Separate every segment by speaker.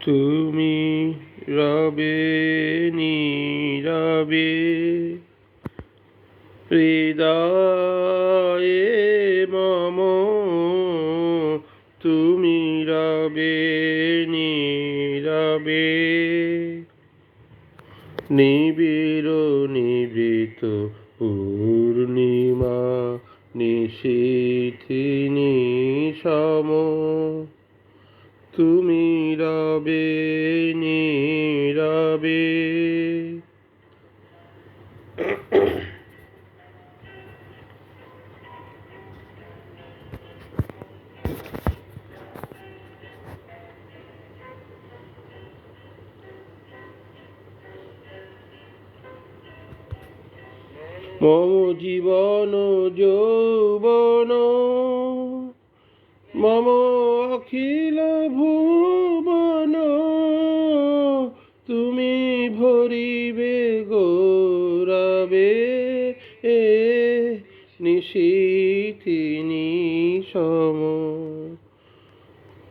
Speaker 1: তুমি রবে নীরবে হৃদয়ে মম তুমি রবে নীরবে। নিবিড় নিবৃত পূর্ণিমা নিশীথিনী সম তুমি রবে নীরবে। মম জীবন যৌবন মম অখিল ভুবন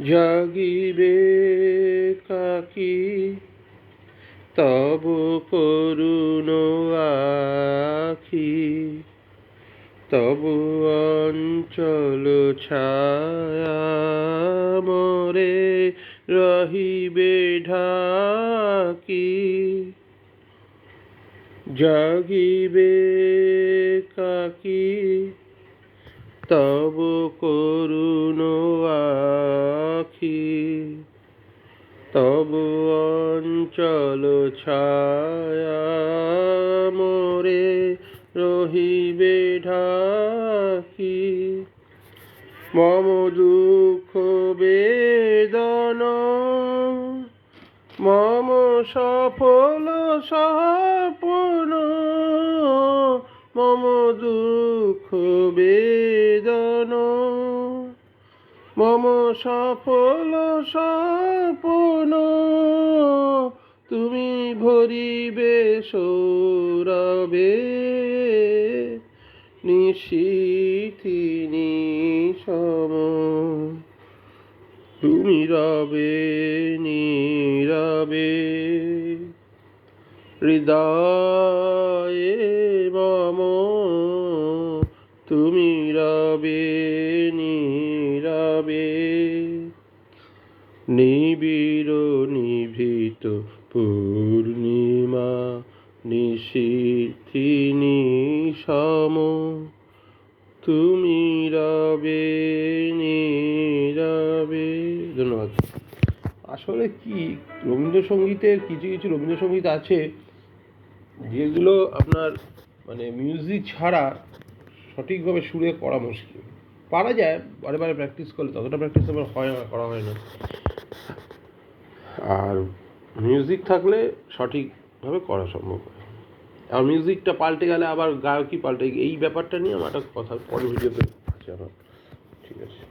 Speaker 1: জাগিবে কাকি তব করুণ আখি তব অঞ্চল ছায়া মরে রহিবে ঢাকি। জাগিবে কাকি তব করুণ আখি, তব অঞ্চল ছায়া মোরে রহিবে ঢাকি। মম দুঃখ বেদন, মম সফল সপন মম দুঃখ বেদন। মম সফল সপন তুমি ভরিবে সৌরবে নিশীথিনী সম তুমি রবে নীরবে। হৃদয়ে মম তুমি রবে নীরবে। নিবিড় নিভৃত পূর্ণিমা নিশীথিনী সম তুমি রবে নীরবে। আসলে কি, রবীন্দ্রসঙ্গীতের কিছু কিছু রবীন্দ্রসঙ্গীত আছে যেগুলো আপনার মানে মিউজিক ছাড়া সঠিকভাবে সুরে করা মুশকিল। পারা যায়, বারে বারে প্র্যাকটিস করলে ততটা প্র্যাকটিস আমার হয় না, করা হয় না। আর মিউজিক থাকলে সঠিকভাবে করা সম্ভব হয়। আর মিউজিকটা পাল্টে গেলে আবার গায়কই পাল্টে এই ব্যাপারটা নিয়ে আমার একটা কথা, পরে ভিডিওতে আছে আমার। ঠিক আছে।